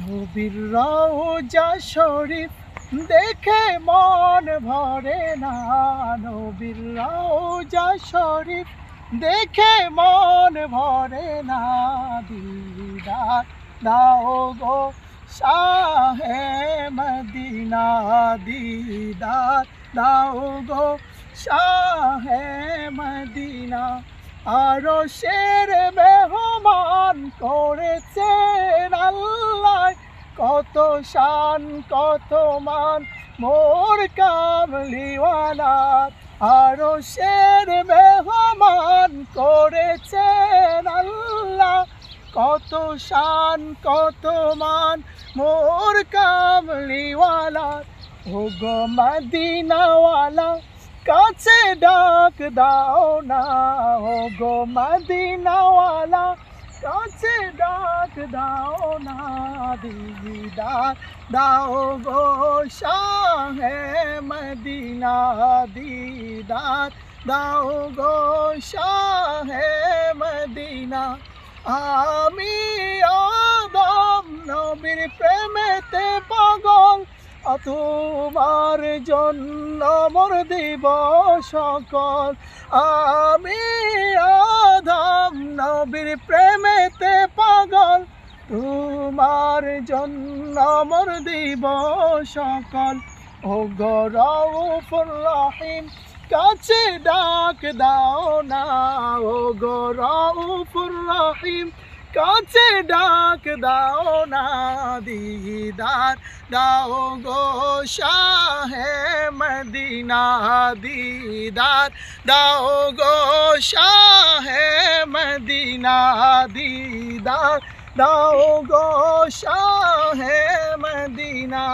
নবীর রওজা শরীফ দেখে মন ভরে না। নবীর রওজা শরীফ দেখে মন ভরে না। দিদার দাও গো শাহে মদিনা। দিদার দাও গো শাহে মদিনা। আরও শের মেহমান আল্লাহ কত শান, কত মান, মোর কামলিওয়ালা আরও শের মেহমান করেছেন আল্লাহ। কত শান, কত মান, মোর কামলিওয়ালা ও গো মদিনাওয়ালা, কাছে ডাক দাও না। ও গো মদিনাওয়ালা ডাক দাও না দিদার দাও গো শাহে মদিনা দিদার দাও গো শাহে মদিনা। আমি আদম নবীর প্রেমেতে পাগল তোমার জন্য মোর দিব সকল। আমি আদম নবীর প্রেমেতে পাগল তোমার জন্য মোর দিব সকল। ও গরৌফুর রহিম কাছে ডাক দাও না। ও গরৌফুর রহিম কাছে ডাক দাও না। দিদার দাও গো শাহে মদিনা। দিদার দাও গো শাহে মদিনা। দিদার দাও গো শাহে মদিনা